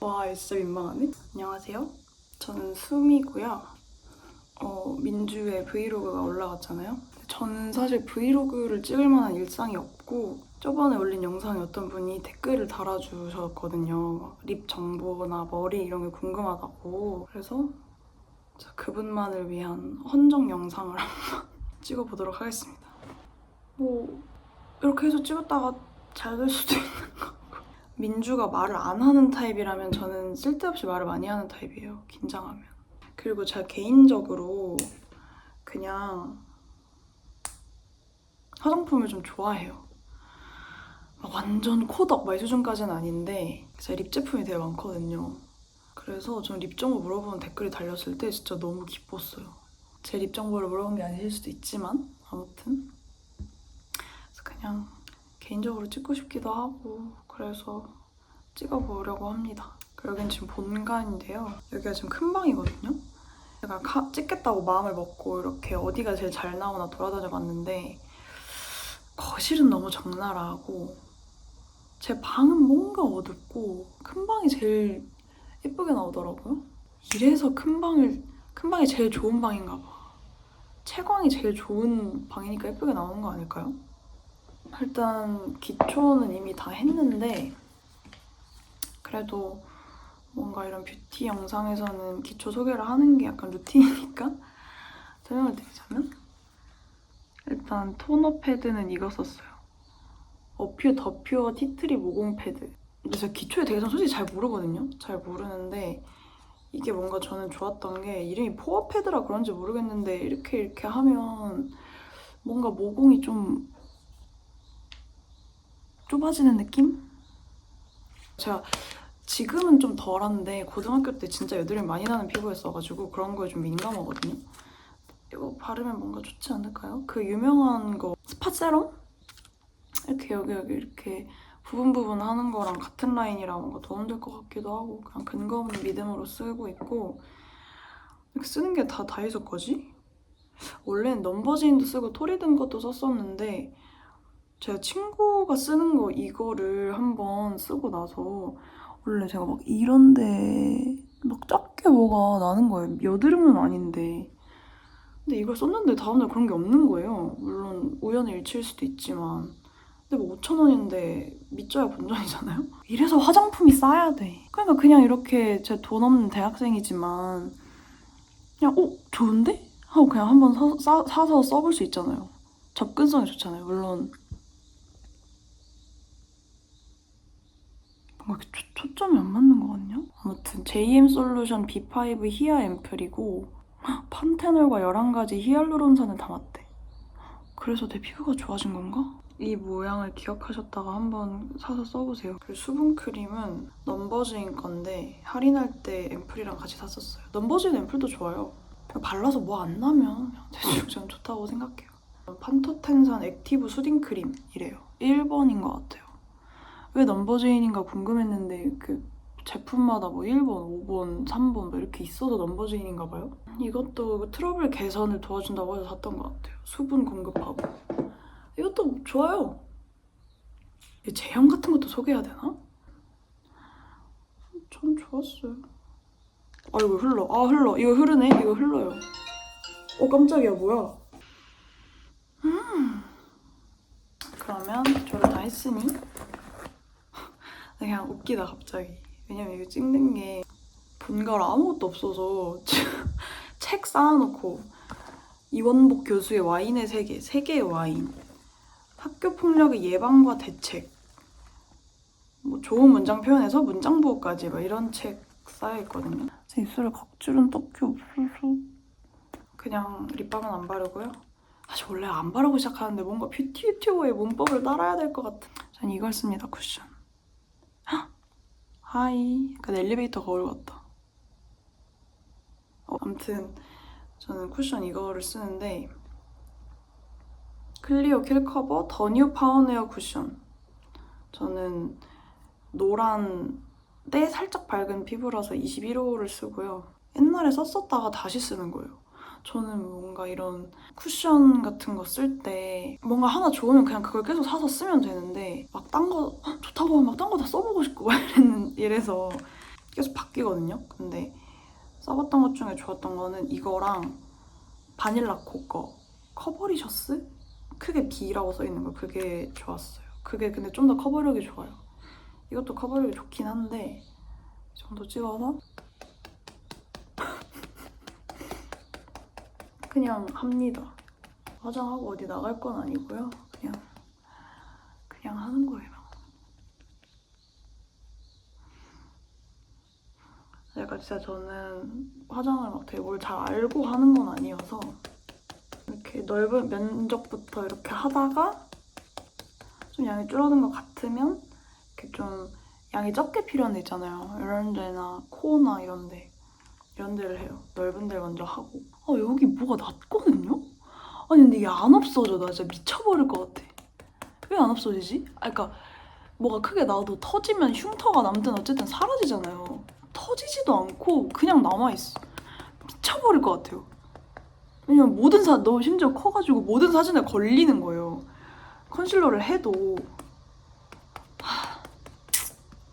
와 진짜 민망하네. 안녕하세요. 저는 수미고요. 어, 민주의 브이로그가 올라갔잖아요. 저는 사실 브이로그를 찍을 만한 일상이 없고 저번에 올린 영상에 어떤 분이 댓글을 달아주셨거든요. 막립 정보나 머리 이런 게 궁금하다고. 그래서 자, 그분만을 위한 헌정 영상을 한번 찍어보도록 하겠습니다. 뭐 이렇게 해서 찍었다가 잘 될 수도 거고. 민주가 말을 안 하는 타입이라면 저는 쓸데없이 말을 많이 하는 타입이에요. 긴장하면. 그리고 제가 개인적으로 그냥 화장품을 좀 좋아해요. 막 완전 코덕 막이 수준까지는 아닌데 제가 립 제품이 되게 많거든요. 그래서 전립 정보 물어보는 댓글이 달렸을 때 진짜 너무 기뻤어요. 제 립 정보를 물어본 게 아니실 수도 있지만 아무튼 그래서 그냥 개인적으로 찍고 싶기도 하고 그래서 찍어보려고 합니다. 여긴 지금 본관인데요. 여기가 지금 큰 방이거든요. 제가 카- 찍겠다고 마음을 먹고 이렇게 어디가 제일 잘 나오나 돌아다녀 봤는데 거실은 너무 적나라하고 제 방은 뭔가 어둡고 큰 방이 제일 예쁘게 나오더라고요. 이래서 큰 방을 큰 방이 제일 좋은 방인가 봐. 채광이 제일 좋은 방이니까 예쁘게 나오는 거 아닐까요? 일단 기초는 이미 다 했는데 그래도 뭔가 이런 뷰티 영상에서는 기초 소개를 하는 게 약간 루틴이니까 설명을 드리자면 일단 토너 패드는 이거 썼어요. 어퓨 더 퓨어 티트리 모공 패드. 근데 제가 기초에 대해서 솔직히 잘 모르거든요. 잘 모르는데 이게 뭔가 저는 좋았던 게 이름이 포어 패드라 그런지 모르겠는데 이렇게 이렇게 하면 뭔가 모공이 좀 좁아지는 느낌? 제가 지금은 좀 덜한데 고등학교 때 진짜 여드름이 많이 나는 피부였어가지고 그런 거에 좀 민감하거든요. 이거 바르면 뭔가 좋지 않을까요? 그 유명한 거 스팟 세럼? 이렇게 여기 여기 이렇게 부분 부분 하는 거랑 같은 라인이라 뭔가 도움 될 것 같기도 하고 그냥 근거 없는 믿음으로 쓰고 있고 이렇게 쓰는 게 다 다이소 거지? 원래는 넘버즈인도 쓰고 토리든 것도 썼었는데 제가 친구가 쓰는 거 이거를 한번 쓰고 나서 원래 제가 막 이런데 막 작게 뭐가 나는 거예요. 여드름은 아닌데. 근데 이걸 썼는데 다음날 그런 게 없는 거예요. 물론 우연의 일치일 수도 있지만. 근데 뭐 5천 원인데 믿져야 본전이잖아요? 이래서 화장품이 싸야 돼. 그러니까 그냥 이렇게 제 돈 없는 대학생이지만 그냥 어? 좋은데? 하고 그냥 한번 사, 사, 사서 써볼 수 있잖아요. 접근성이 좋잖아요. 물론 뭔가 초, 초점이 안 맞는 것 같냐? 아무튼 JM 솔루션 B5 히어 앰플이고 판테놀과 11가지 히알루론산을 담았대. 그래서 내 피부가 좋아진 건가? 이 모양을 기억하셨다가 한번 사서 써보세요. 그 수분 크림은 넘버즈인 건데 할인할 때 앰플이랑 같이 샀었어요. 넘버즈인 앰플도 좋아요. 그냥 발라서 뭐 안 나면 그냥 대충 저는 좋다고 생각해요. 판토텐산 액티브 수딩 크림이래요. 1번인 것 같아요. 왜 넘버즈인인가 궁금했는데 그 제품마다 뭐 1번, 5번, 3번 뭐 이렇게 있어서 넘버즈인인가 봐요. 이것도 그 트러블 개선을 도와준다고 해서 샀던 것 같아요. 수분 공급하고. 이것도 좋아요. 이 제형 같은 것도 소개해야 되나? 전 좋았어요. 아 이거 흘러. 아 흘러. 이거 흐르네. 이거 흘러요. 어 깜짝이야 뭐야? 음. 그러면 저를 다 했으니 그냥 웃기다 갑자기. 왜냐면 이거 찍는 게 본가로 아무것도 없어서 책 쌓아놓고 이원복 교수의 와인의 세계, 세계의 와인, 학교 폭력의 예방과 대책, 뭐 좋은 문장 표현에서 문장 보호까지 막 이런 책 쌓여 있거든요. 제 입술에 각질은 딱히 없어서 그냥 립밤은 안 바르고요. 사실 원래 안 바르고 시작하는데 뭔가 뷰티 유튜버의 문법을 따라야 될 것 같은. 전 이걸 씁니다 쿠션. 헉! 하이. 약간 엘리베이터 거울 같다. 어, 아무튼 저는 쿠션 이거를 쓰는데 클리오 킬 커버 더 뉴 파운웨어 쿠션. 저는 노란 때 살짝 밝은 피부라서 21호를 쓰고요. 옛날에 썼었다가 다시 쓰는 거예요. 저는 뭔가 이런 쿠션 같은 거 쓸 때 뭔가 하나 좋으면 그냥 그걸 계속 사서 쓰면 되는데 막 딴 거 좋다고 하면 막 딴 거 다 써보고 싶고 막 이랬는, 이래서 계속 바뀌거든요. 근데 써봤던 것 중에 좋았던 거는 이거랑 바닐라 코거 커버리셔스 크게 B라고 써 있는 거 그게 좋았어요. 그게 근데 좀 더 커버력이 좋아요. 이것도 커버력이 좋긴 한데 이 정도 찍어서 그냥 합니다. 화장하고 어디 나갈 건 아니고요. 그냥 그냥 하는 거예요. 약간 진짜 저는 화장을 막 되게 뭘 잘 알고 하는 건 아니어서 이렇게 넓은 면적부터 이렇게 하다가 좀 양이 줄어든 것 같으면 이렇게 좀 양이 적게 필요한 데 있잖아요. 이런 데나 코나 이런 데 이런 데를 해요. 넓은 데를 먼저 하고 아 여기 뭐가 났거든요? 아니 근데 이게 안 없어져. 나 진짜 미쳐버릴 것 같아. 왜 안 없어지지? 아 그러니까 뭐가 크게 나도 터지면 흉터가 남든 어쨌든 사라지잖아요. 터지지도 않고 그냥 남아있어. 미쳐버릴 것 같아요. 왜냐면 모든 사, 너무 심지어 커가지고 모든 사진에 걸리는 거예요. 컨실러를 해도. 하,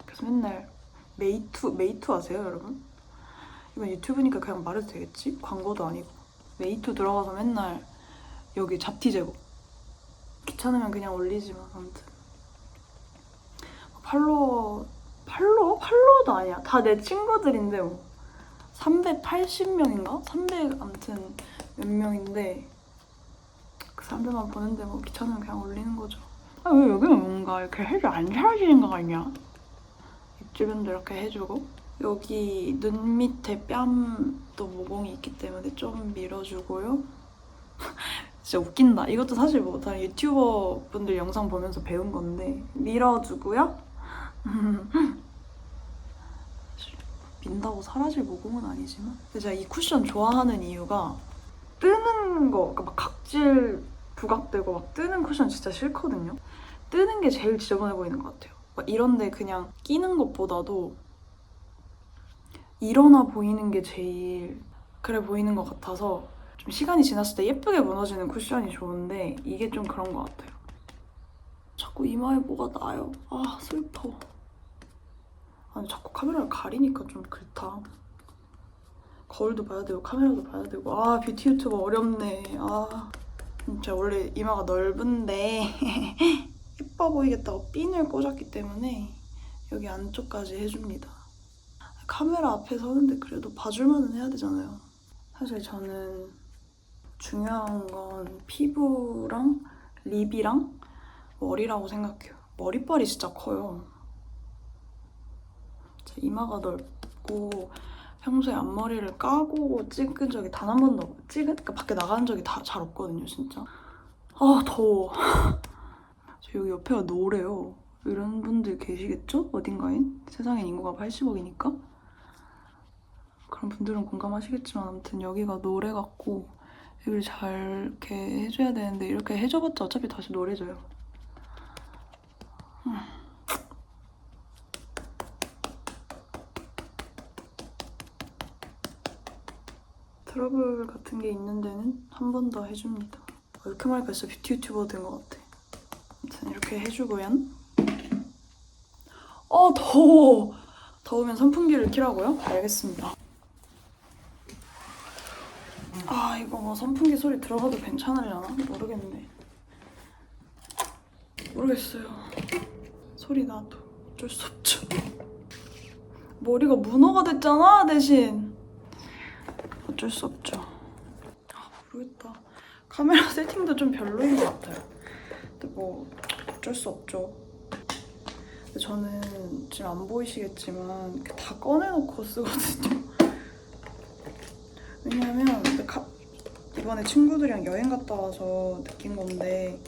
그래서 맨날 메이투, 메이투 아세요, 여러분? 이건 유튜브니까 그냥 말해도 되겠지? 광고도 아니고. 메이투 들어가서 맨날 여기 잡티 제거. 귀찮으면 그냥 올리지만, 아무튼. 팔로워 팔로워? 팔로워도 아니야. 다 내 친구들인데 뭐. 380명인가? 300 아무튼 몇 명인데 그 사람들만 보는데 뭐 귀찮으면 그냥 올리는 거죠. 아 왜 여기는 뭔가 이렇게 해도 안 사라지는 거 아니야? 입 주변도 이렇게 해주고 여기 눈 밑에 뺨도 모공이 있기 때문에 좀 밀어주고요. 진짜 웃긴다. 이것도 사실 뭐 다른 유튜버 분들 영상 보면서 배운 건데 밀어주고요. 민다고 사라질 모공은 아니지만 근데 제가 이 쿠션 좋아하는 이유가 뜨는 거 그러니까 막 각질 부각되고 막 뜨는 쿠션 진짜 싫거든요 뜨는 게 제일 지저분해 보이는 것 같아요 막 이런데 그냥 끼는 것보다도 일어나 보이는 게 제일 그래 보이는 것 같아서 좀 시간이 지났을 때 예쁘게 무너지는 쿠션이 좋은데 이게 좀 그런 것 같아요 자꾸 이마에 뭐가 나요 아 슬퍼 아니 자꾸 카메라를 가리니까 좀 그렇다. 거울도 봐야 되고 카메라도 봐야 되고 아 뷰티 유튜버 어렵네. 아 제가 원래 이마가 넓은데 예뻐 보이겠다고 핀을 꽂았기 때문에 여기 안쪽까지 해줍니다. 카메라 앞에 서는데 그래도 봐줄만은 해야 되잖아요. 사실 저는 중요한 건 피부랑 립이랑 머리라고 생각해요. 머리빨이 진짜 커요. 제 이마가 넓고 평소에 앞머리를 까고 찍은 적이 단 한 번도 없- 찍은 그러니까 밖에 나가는 적이 다 잘 없거든요 진짜 아 더워 저 여기 옆에가 노래요 이런 분들 계시겠죠 어딘가엔 세상엔 인구가 80억이니까 그런 분들은 공감하시겠지만 아무튼 여기가 노래 같고 여기를 잘 이렇게 해줘야 되는데 이렇게 해줘봤자 어차피 다시 노래져요 트러블 같은 게 있는 데는 한 번 더 해줍니다. 어, 이렇게 말하니까 진짜 뷰티 유튜버 된 것 같아. 아무튼 이렇게 해주고요. 어 더워. 더우면 선풍기를 켜라고요? 알겠습니다. 아 이거 뭐 선풍기 소리 들어가도 괜찮으려나? 모르겠네. 모르겠어요. 소리 나도 어쩔 수 없죠. 머리가 문어가 됐잖아 대신. 어쩔 수 없죠. 아, 모르겠다. 카메라 세팅도 좀 별로인 것 같아요. 근데 뭐 어쩔 수 없죠. 저는 지금 안 보이시겠지만 이렇게 다 꺼내놓고 쓰거든요. 가- 이번에 친구들이랑 여행 갔다 와서 느낀 건데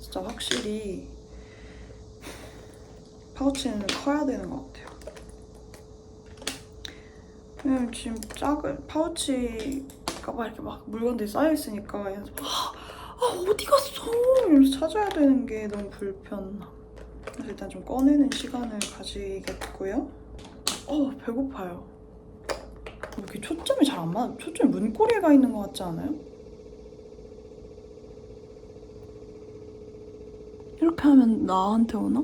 진짜 확실히 파우치는 커야 되는 것 같아요. 왜냐면 지금 작은 파우치가 막 이렇게 막 물건들이 쌓여 있으니까 아 어디 갔어? 이러면서 찾아야 되는 게 너무 불편함. 그래서 일단 좀 꺼내는 시간을 가지겠고요. 어 배고파요. 왜 이렇게 초점이 잘 안 맞아? 초점이 문고리에 가 있는 것 같지 않아요? 이렇게 하면 나한테 오나?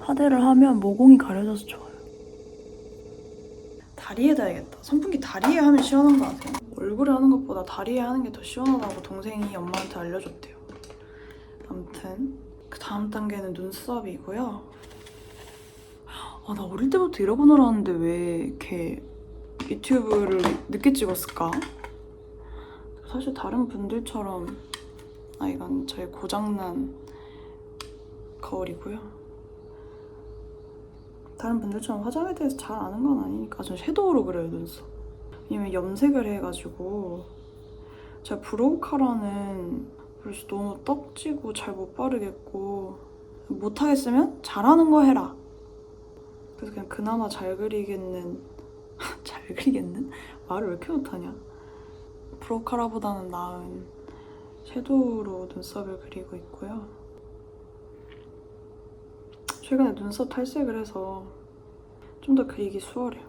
파데를 하면 모공이 가려져서 좋아요. 다리에다 해야겠다. 선풍기 다리에 하면 시원한 거 같아요. 얼굴에 하는 것보다 다리에 하는 게 더 시원하다고 동생이 엄마한테 알려줬대요. 아무튼 그 다음 단계는 눈썹이고요. 아, 나 어릴 때부터 이러고 놀았는데 왜 이렇게 유튜브를 늦게 찍었을까? 사실 다른 분들처럼 아 이건 저의 고장난 거울이고요. 다른 분들처럼 화장에 대해서 잘 아는 건 아니니까 전 섀도우로 그려요 눈썹. 왜냐면 염색을 해가지고 제가 브로우 카라는 그래서 너무 떡지고 잘 못 바르겠고 못하겠으면 잘하는 거 해라. 그래서 그냥 그나마 잘 그리겠는 잘 그리겠는? 말을 왜 이렇게 못하냐? 브로우 카라보다는 나은 섀도우로 눈썹을 그리고 있고요. 최근에 눈썹 탈색을 해서 좀 더 그리기 수월해요.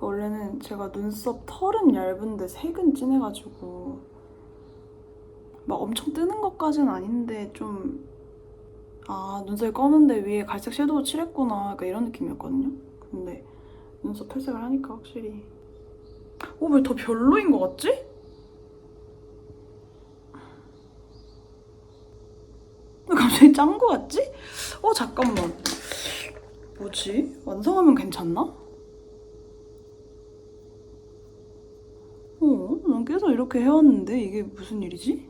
원래는 제가 눈썹 털은 얇은데 색은 진해가지고 막 엄청 뜨는 것까지는 아닌데 좀 아, 눈썹이 검은데 위에 갈색 섀도우 칠했구나 약간 이런 느낌이었거든요. 근데 눈썹 탈색을 하니까 확실히 어, 왜 더 별로인 것 같지? 왜 갑자기 짠것 같지? 어, 잠깐만. 뭐지? 완성하면 괜찮나? 어, 난 계속 이렇게 해왔는데 이게 무슨 일이지?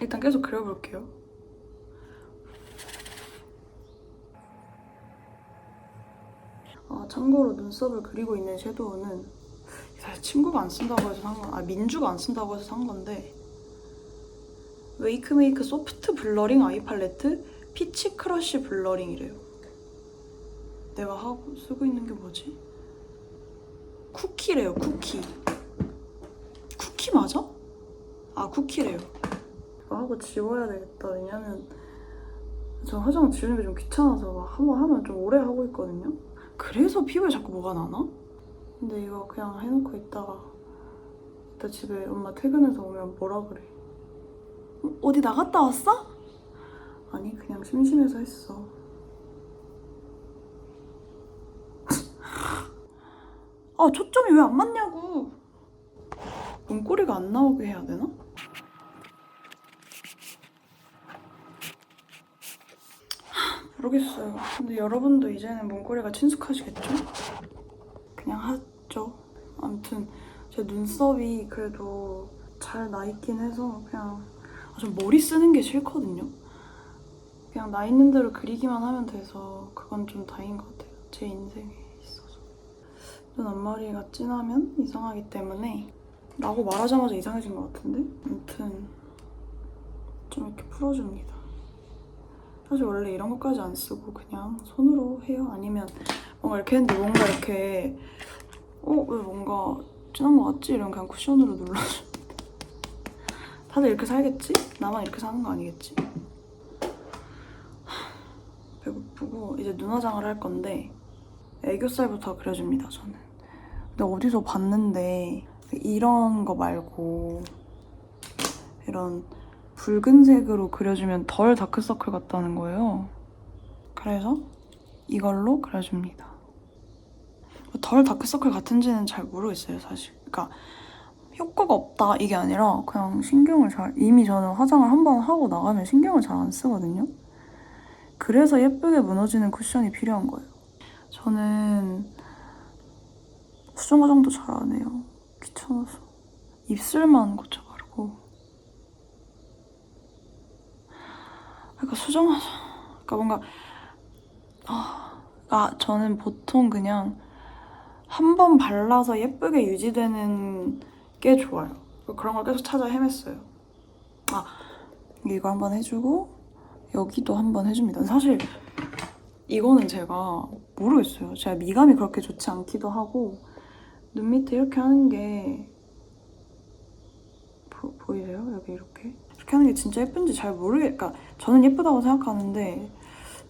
일단 계속 그려볼게요. 아, 참고로 눈썹을 그리고 있는 섀도우는 사실 친구가 안 쓴다고 해서 산 건, 아, 민주가 안 쓴다고 해서 산 건데 웨이크메이크 소프트 블러링 아이 팔레트 피치 크러쉬 블러링이래요. 내가 하고 쓰고 있는 게 뭐지? 쿠키래요, 쿠키. 쿠키 맞아? 아, 쿠키래요. 이거 하고 지워야 되겠다. 왜냐면 저 화장 지우는 게 좀 귀찮아서 막 한번 하면 좀 오래 하고 있거든요. 그래서 피부에 자꾸 뭐가 나나? 근데 이거 그냥 해놓고 있다가 이따 집에 엄마 퇴근해서 오면 뭐라 그래. 어, 어디 나갔다 왔어? 아니 그냥 심심해서 했어. 아 초점이 왜 안 맞냐고. 눈꼬리가 안 나오게 해야 되나? 모르겠어요. 근데 여러분도 이제는 문고리가 친숙하시겠죠? 그냥 하죠. 아무튼 제 눈썹이 그래도 잘 나 있긴 해서 그냥 아, 전 머리 쓰는 게 싫거든요. 그냥 나 있는 대로 그리기만 하면 돼서 그건 좀 다행인 것 같아요. 제 인생에 있어서. 눈 앞머리가 진하면 이상하기 때문에 라고 말하자마자 이상해진 것 같은데? 아무튼 좀 이렇게 풀어줍니다. 사실 원래 이런 것까지 안 쓰고 그냥 손으로 해요. 아니면 뭔가 이렇게 했는데 뭔가 이렇게 어? 왜 뭔가 진한 것 같지? 이러면 그냥 쿠션으로 눌러줘. 다들 이렇게 살겠지? 나만 이렇게 사는 거 아니겠지? 하, 배고프고 이제 눈화장을 할 건데 애교살부터 그려줍니다 저는. 근데 어디서 봤는데 이런 거 말고 이런 붉은색으로 그려주면 덜 다크서클 같다는 거예요. 그래서 이걸로 그려줍니다. 덜 다크서클 같은지는 잘 모르겠어요, 사실. 그러니까 효과가 없다 이게 아니라 그냥 신경을 잘 이미 저는 화장을 한 번 하고 나가면 신경을 잘 안 쓰거든요. 그래서 예쁘게 무너지는 쿠션이 필요한 거예요. 저는 수정 화장도 잘 안 해요. 귀찮아서 입술만 고쳐 바르고. 그러니까 수정 화장, 그러니까 뭔가 아, 아 저는 보통 그냥 한 번 발라서 예쁘게 유지되는 게 좋아요. 그런 걸 계속 찾아 헤맸어요. 아, 이거 한번 해주고 여기도 한번 해줍니다. 사실 이거는 제가 모르겠어요. 제가 미감이 그렇게 좋지 않기도 하고 눈 밑에 이렇게 하는 게 보, 보이세요? 여기 이렇게 이렇게 하는 게 진짜 예쁜지 잘 모르겠. 그러니까 저는 예쁘다고 생각하는데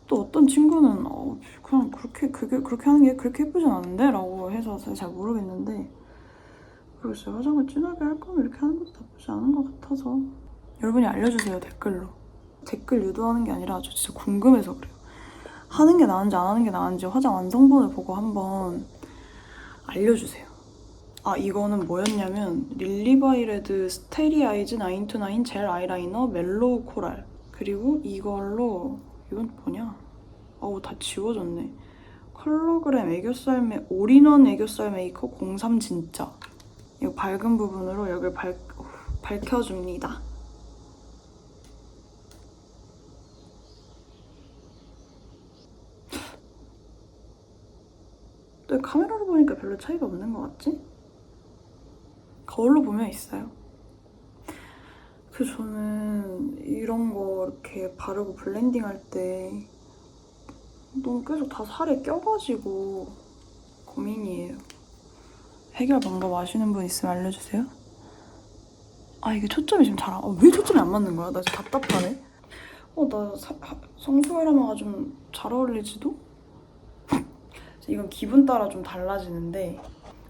또 어떤 친구는 어, 그냥 그렇게 그게 그렇게 하는 게 그렇게 예쁘진 않은데 라고 해서 잘 모르겠는데 모르겠어요. 화장을 진하게 할 거면 이렇게 하는 것도 나쁘지 않은 것 같아서 여러분이 알려주세요 댓글로 댓글 유도하는 게 아니라 저 진짜 궁금해서 그래요. 하는 게 나은지 안 하는 게 나은지 화장 완성본을 보고 한번 알려주세요. 아 이거는 뭐였냐면 릴리바이레드 스테리 아이즈 929 젤 아이라이너 멜로우 코랄 그리고 이걸로 이건 뭐냐? 어우 다 지워졌네. 컬러그램 애교살 메 올인원 애교살 메이커 03 진짜 이거 밝은 부분으로 여기를 밝, 밝혀줍니다. 또 카메라로 보니까 별로 차이가 없는 것 같지? 거울로 보면 있어요. 그 저는 이런 거 이렇게 바르고 블렌딩 할 때 너무 계속 다 살에 껴가지고 고민이에요. 해결 방법 아시는 분 있으면 알려주세요. 아 이게 초점이 지금 잘 안... 아, 왜 초점이 안 맞는 거야? 나 지금 답답하네. 어나 성수해라마가 좀 잘 어울리지도? 이건 기분 따라 좀 달라지는데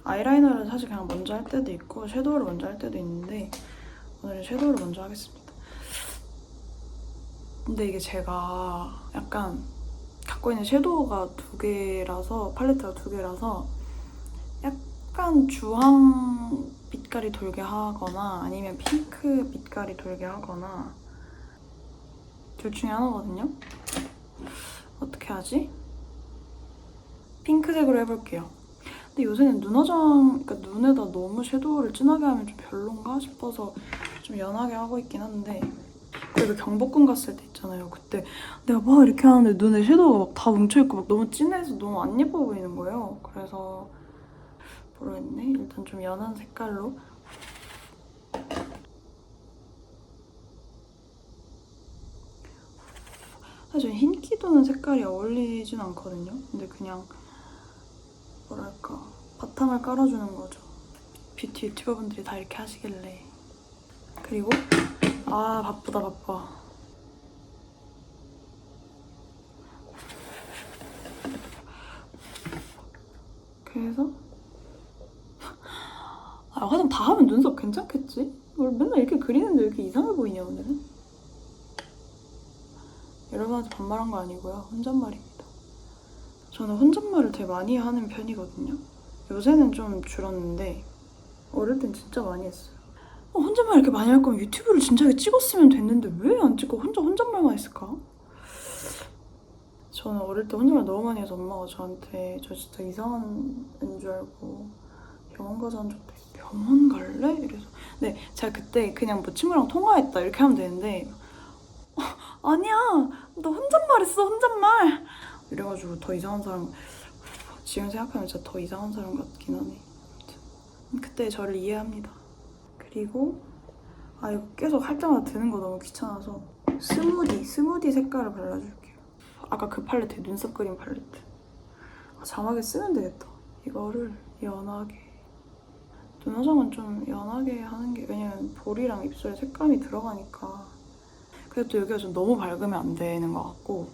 아이라이너를 사실 그냥 먼저 할 때도 있고 섀도우를 먼저 할 때도 있는데 오늘은 섀도우를 먼저 하겠습니다. 근데 이게 제가 약간 갖고 있는 섀도우가 두 개라서 팔레트가 두 개라서 약간 주황 빛깔이 돌게 하거나 아니면 핑크 빛깔이 돌게 하거나 둘 중에 하나거든요. 어떻게 하지? 핑크색으로 해볼게요. 근데 요새는 눈화장, 그러니까 눈에다 너무 섀도우를 진하게 하면 좀 별론가 싶어서 좀 연하게 하고 있긴 한데 그래도 경복궁 갔을 때 있잖아요. 그때 내가 막 이렇게 하는데 눈에 섀도우가 막 다 뭉쳐있고 막 너무 진해서 너무 안 예뻐 보이는 거예요. 그래서 모르겠네. 일단 좀 연한 색깔로 사실 흰기 도는 색깔이 어울리진 않거든요. 근데 그냥 뭐랄까 바탕을 깔아주는 거죠. 뷰티 유튜버분들이 다 이렇게 하시길래 그리고 아 바쁘다 바빠 그래서 아 화장 다 하면 눈썹 괜찮겠지? 뭘 맨날 이렇게 그리는데 왜 이렇게 이상해 보이냐 오늘은 여러분한테 반말한 거 아니고요 혼잣말입니다 저는 혼잣말을 되게 많이 하는 편이거든요. 요새는 좀 줄었는데 어릴 땐 진짜 많이 했어요. 어, 혼잣말 이렇게 많이 할 거면 유튜브를 진작에 찍었으면 됐는데 왜 안 찍고 혼자 혼잣말만 했을까? 저는 어릴 때 혼잣말 너무 많이 해서 엄마가 저한테 저 진짜 이상한 애인 줄 알고 병원 가자 한 적도 있어요. 병원 갈래? 이래서 근데 제가 그때 그냥 뭐 친구랑 통화했다 이렇게 하면 되는데 어, 아니야 너 혼잣말 했어 혼잣말 이래가지고 더 이상한 사람 지금 생각하면 진짜 더 이상한 사람 같긴 하네 그때 저를 이해합니다 그리고 아 이거 계속 할 때마다 드는 거 너무 귀찮아서 스무디 스무디 색깔을 발라줄게요. 아까 그 팔레트 눈썹 그림 팔레트. 아, 자막에 쓰면 되겠다. 이거를 연하게. 눈화장은 좀 연하게 하는 게 왜냐면 볼이랑 입술에 색감이 들어가니까. 그래도 또 여기가 좀 너무 밝으면 안 되는 것 같고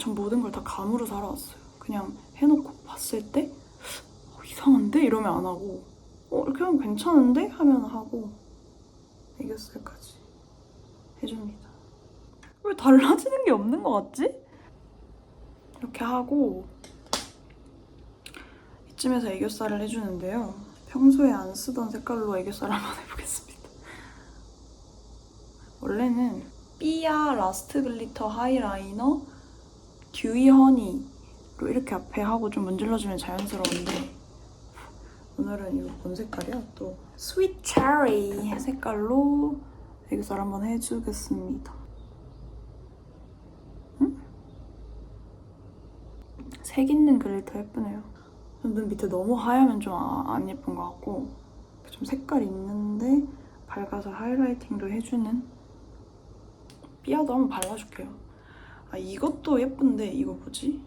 전 모든 걸 다 감으로 살아왔어요. 그냥 해놓고 봤을 때 어, 이상한데? 이러면 안 하고 어 이렇게 하면 괜찮은데? 하면 하고 애교살까지 해줍니다. 왜 달라지는 게 없는 것 같지? 이렇게 하고 이쯤에서 애교살을 해주는데요. 평소에 안 쓰던 색깔로 애교살 한번 해보겠습니다. 원래는 삐아 라스트 글리터 하이라이너 듀이 허니로 이렇게 앞에 하고 좀 문질러주면 자연스러운데 오늘은 이거 뭔 색깔이야? 또 스윗 체리 색깔로 애교살 한번 해주겠습니다. 응? 색 있는 글리터 예쁘네요. 눈 밑에 너무 하얗면 좀 안 예쁜 것 같고 좀 색깔 있는데 밝아서 하이라이팅도 해주는 삐아도 한번 발라줄게요. 아 이것도 예쁜데 이거 뭐지?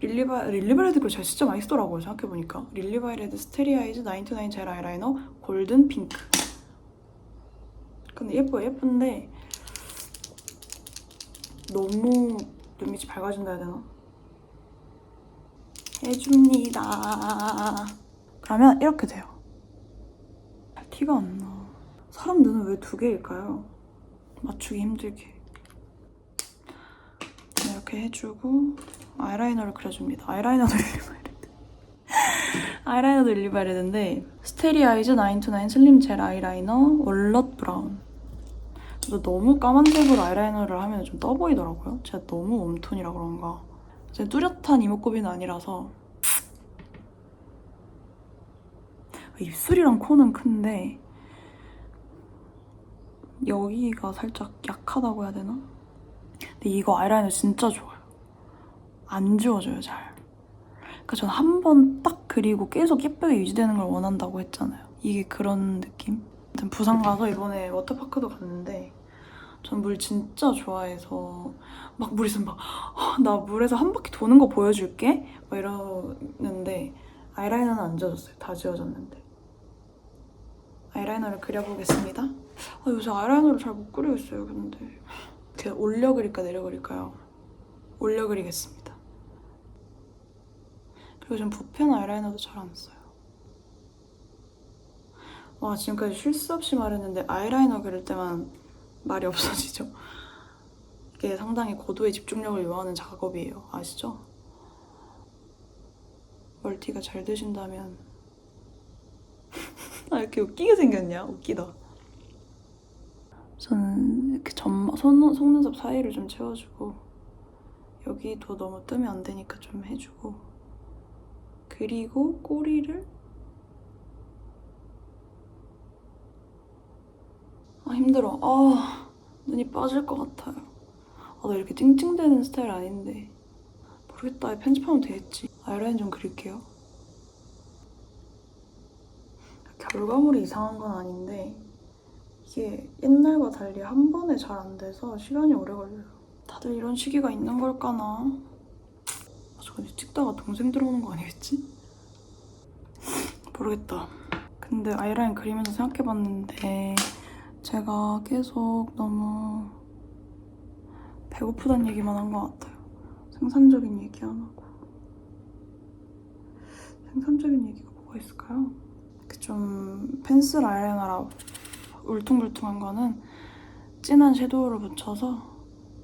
릴리바 릴리바이레드 거 제가 진짜 많이 쓰더라고요 생각해보니까. 릴리바이레드 스테리아이즈 99 젤 아이라이너 골든 핑크. 근데 예뻐요 예쁜데 너무 눈밑이 밝아진다 해야 되나? 해줍니다. 그러면 이렇게 돼요. 티가 안나. 사람 눈은 왜 두 개일까요? 맞추기 힘들게. 이렇게 해주고 아이라이너를 그려줍니다. 아이라이너도 릴리바이레드. 아이라이너도 릴리바이레드인데 스테리아이즈 929 슬림 젤 아이라이너 월넛 브라운. 근데 너무 까만색으로 아이라이너를 하면 좀 떠 보이더라고요. 제가 너무 웜톤이라 그런가. 제 뚜렷한 이목구비는 아니라서 입술이랑 코는 큰데 여기가 살짝 약하다고 해야 되나? 근데 이거 아이라이너 진짜 좋아요. 안 지워져요, 잘. 그러니까 전 한 번 딱 그리고 계속 예쁘게 유지되는 걸 원한다고 했잖아요. 이게 그런 느낌? 아무튼 부산 가서 이번에 워터파크도 갔는데 전 물 진짜 좋아해서 막물 있으면 막나 물에서 한 바퀴 도는 거 보여줄게? 막 이러는데 아이라이너는 안 지워졌어요. 다 지워졌는데. 아이라이너를 그려보겠습니다. 아, 요새 아이라이너를 잘 못 그리겠어요, 근데. 이렇게 올려 그릴까 내려 그릴까요? 올려 그리겠습니다. 전 붓펜 아이라이너도 잘 안 써요. 와, 지금까지 쉴새 없이 말했는데 아이라이너 그릴 때만 말이 없어지죠. 이게 상당히 고도의 집중력을 요하는 작업이에요. 아시죠? 멀티가 잘 되신다면 아 이렇게 웃기게 생겼냐? 웃기다. 저는 이렇게 점 속, 속눈썹 사이를 좀 채워주고 여기도 너무 뜨면 안 되니까 좀 해주고 그리고 꼬리를 아 힘들어. 아 눈이 빠질 것 같아요. 아 나 이렇게 찡찡대는 스타일 아닌데 모르겠다. 편집하면 되겠지. 아이라인 좀 그릴게요. 결과물이 이상한 건 아닌데 이게 옛날과 달리 한 번에 잘 안 돼서 시간이 오래 걸려요. 다들 이런 시기가 있는 걸까나? 근데 찍다가 동생 들어오는 거 아니겠지? 모르겠다. 근데 아이라인 그리면서 생각해봤는데 제가 계속 너무 배고프다는 얘기만 한 것 같아요. 생산적인 얘기 안 하고. 생산적인 얘기가 뭐가 있을까요? 그좀 펜슬 아이라이너라 울퉁불퉁한 거는 진한 섀도우를 묻혀서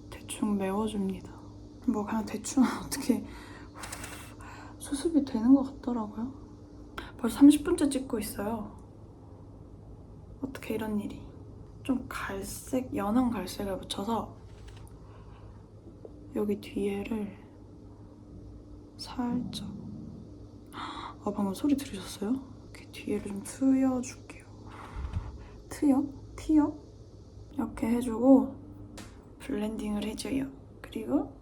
대충 메워줍니다. 뭐 그냥 대충 어떻게 수습이 되는 것 같더라고요. 벌써 30분째 찍고 있어요. 어떻게 이런 일이. 좀 갈색, 연한 갈색을 묻혀서 여기 뒤에를 살짝 아 방금 소리 들으셨어요? 이렇게 뒤에를 좀 트여줄게요. 트여? 티여? 이렇게 해주고 블렌딩을 해줘요. 그리고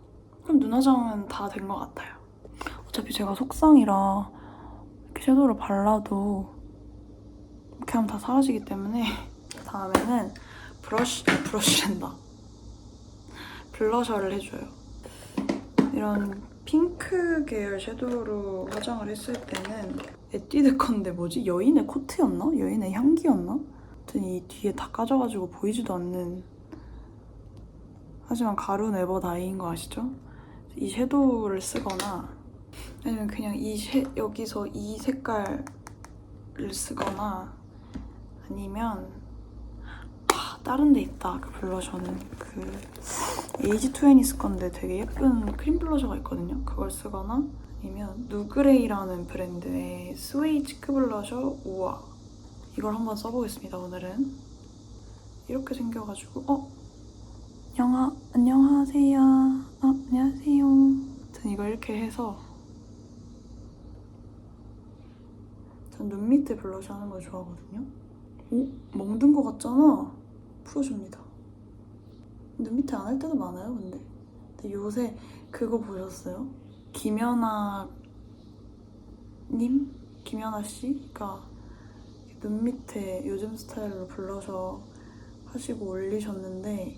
그럼 눈 화장은 다 된 것 같아요. 어차피 제가 속상이라 이렇게 섀도우를 발라도 이렇게 하면 다 사라지기 때문에 다음에는 브러쉬, 아니, 브러쉬랜다. 블러셔를 해줘요. 이런 핑크 계열 섀도우로 화장을 했을 때는 에뛰드 건데 뭐지? 여인의 코트였나? 여인의 향기였나? 아무튼 이 뒤에 다 까져가지고 보이지도 않는 하지만 가루 네버 다이인 거 아시죠? 이 섀도우를 쓰거나 아니면 그냥 이 쉐, 여기서 이 색깔을 쓰거나 아니면 아, 다른 데 있다. 그 블러셔는. 그 에이지 투애니스 건데 되게 예쁜 크림 블러셔가 있거든요. 그걸 쓰거나 아니면 누그레이라는 브랜드의 스웨이 치크 블러셔 우아 이걸 한번 써보겠습니다 오늘은. 이렇게 생겨가지고 어? 영아 안녕하세요. 어, 안녕하세요. 아무튼 이걸 이렇게 해서 전 눈 밑에 블러셔 하는 걸 좋아하거든요 오? 멍든 거 같잖아 풀어줍니다 눈 밑에 안 할 때도 많아요 근데 근데 요새 그거 보셨어요? 김연아 님? 김연아 씨가 눈 밑에 요즘 스타일로 블러셔 하시고 올리셨는데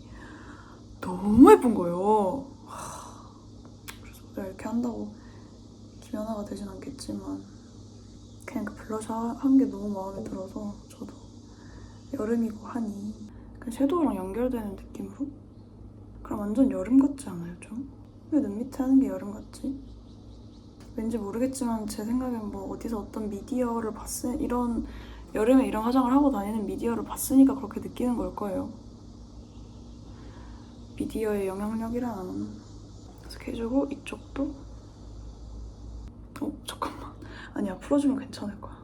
너무 예쁜 거예요. 하, 그래서 내가 이렇게 한다고 김연아가 되진 않겠지만 그냥 그 블러셔 한 게 너무 마음에 들어서 저도 여름이고 하니 그 섀도우랑 연결되는 느낌으로 그럼 완전 여름 같지 않아요 좀? 왜 눈 밑에 하는 게 여름 같지? 왠지 모르겠지만 제 생각엔 뭐 어디서 어떤 미디어를 봤을 이런 여름에 이런 화장을 하고 다니는 미디어를 봤으니까 그렇게 느끼는 걸 거예요. 미디어의 영향력이란 이렇게 해주고 이쪽도 어 잠깐만 아니야 풀어주면 괜찮을 거야.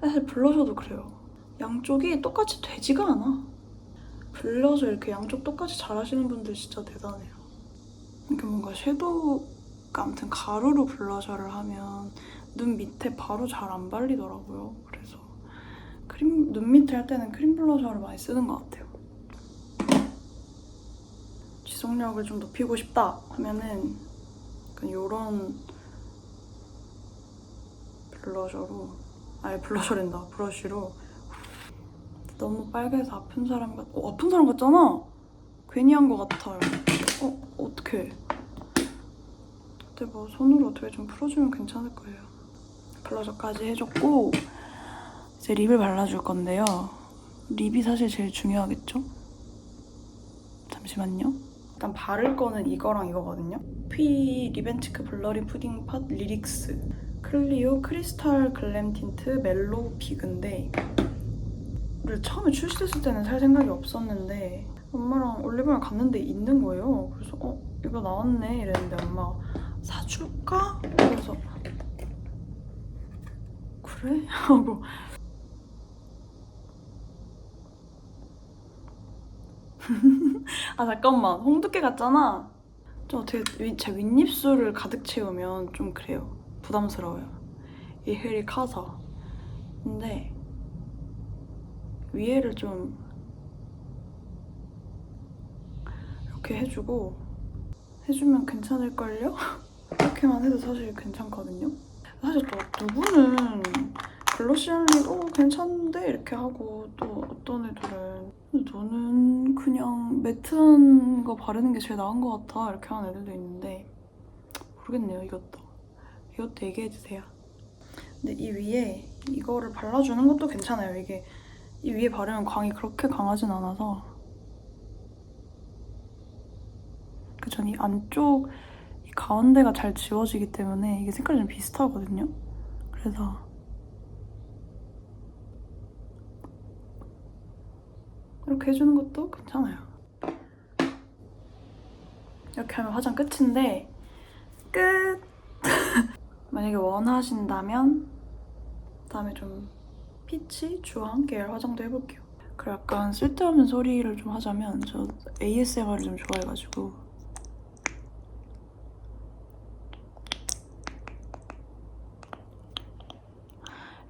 사실 블러셔도 그래요. 양쪽이 똑같이 되지가 않아. 블러셔 이렇게 양쪽 똑같이 잘 하시는 분들 진짜 대단해요. 이렇게 뭔가 섀도우 아무튼 가루로 블러셔를 하면 눈 밑에 바로 잘 안 발리더라고요. 그래서 크림 눈 밑에 할 때는 크림 블러셔를 많이 쓰는 것 같아요. 지속력을 좀 높이고 싶다 하면은 요런 블러셔로 아예 블러셔랜다 브러쉬로. 너무 빨개서 아픈 사람 같 어, 아픈 사람 같잖아? 괜히 한 것 같아요. 어 어떡해. 근데 뭐 손으로 어떻게 좀 풀어주면 괜찮을 거예요. 블러셔까지 해줬고 이제 립을 발라줄 건데요. 립이 사실 제일 중요하겠죠? 잠시만요. 일단 바를 거는 이거랑 이거거든요. 피 리벤치크 블러리 푸딩 팟 리릭스 클리오 크리스탈 글램 틴트 멜로우 피그인데 를 처음에 출시됐을 때는 살 생각이 없었는데 엄마랑 올리브영 갔는데 있는 거예요. 그래서 어 이거 나왔네 이랬는데 엄마 사줄까? 그래서 그래? 하고 아 잠깐만 홍두깨 같잖아 좀 어떻게 윗- 제 윗입술을 가득 채우면 좀 그래요 부담스러워요 이 헬이 커서 근데 위에를 좀 이렇게 해주고 해주면 괜찮을걸요? 이렇게만 해도 사실 괜찮거든요 사실 또 누구는 글로시한 립, 어, 괜찮은데? 이렇게 하고 또 어떤 애들은 너는 그냥 매트한 거 바르는 게 제일 나은 것 같아 이렇게 하는 애들도 있는데 모르겠네요 이것도 이것도 얘기해주세요 근데 이 위에 이거를 발라주는 것도 괜찮아요 이게 이 위에 바르면 광이 그렇게 강하진 않아서 그 전 이 안쪽 이 가운데가 잘 지워지기 때문에 이게 색깔이 좀 비슷하거든요 그래서 이렇게 해주는 것도 괜찮아요. 이렇게 하면 화장 끝인데 끝! 만약에 원하신다면 다음에 좀 피치, 주황 계열 화장도 해볼게요. 그리고 약간 쓸데없는 소리를 좀 하자면 저 ASMR을 좀 좋아해가지고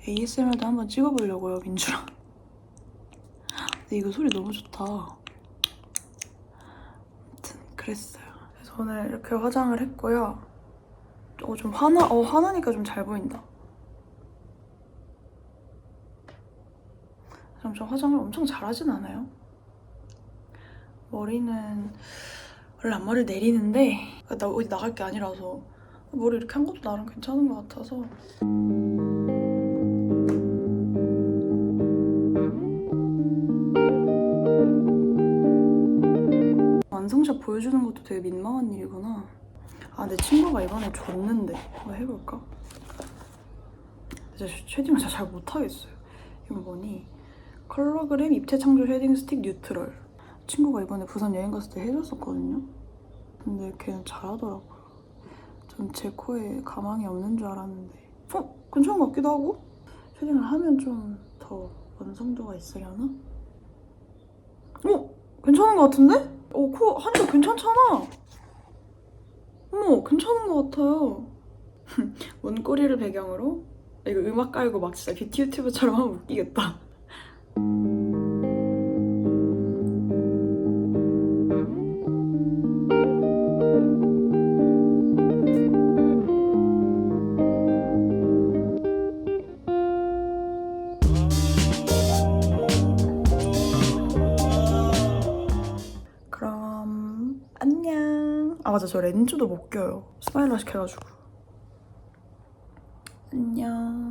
ASMR도 한번 찍어보려고요, 민주랑. 근데 이거 소리 너무 좋다. 아무튼 그랬어요. 그래서 오늘 이렇게 화장을 했고요. 어, 좀 화나, 어, 화나니까 좀 잘 보인다. 그럼 저 화장을 엄청 잘하진 않아요. 머리는 원래 앞머리를 내리는데 나 어디 나갈 게 아니라서 머리 이렇게 한 것도 나름 괜찮은 것 같아서 완성샷 보여주는 것도 되게 민망한 일이구나. 아, 내 친구가 이번에 줬는데 한번 해볼까? 진짜 쉐딩을 잘 못하겠어요. 이건 뭐니? 컬러그램 입체 창조 쉐딩 스틱 뉴트럴. 친구가 이번에 부산 여행 갔을 때 해줬었거든요. 근데 걔는 잘하더라고요. 전 제 코에 가망이 없는 줄 알았는데. 어? 괜찮은 것 같기도 하고? 쉐딩을 하면 좀 더 완성도가 있으려나? 어? 괜찮은 것 같은데? 어, 코 하니까 괜찮잖아. 어머, 괜찮은 것 같아요. 문고리를 배경으로 이거 음악 깔고 막 진짜 뷰티 유튜브처럼 하면 웃기겠다. 맞아 저 렌즈도 못 껴요. 스마일러식 해가지고. 안녕.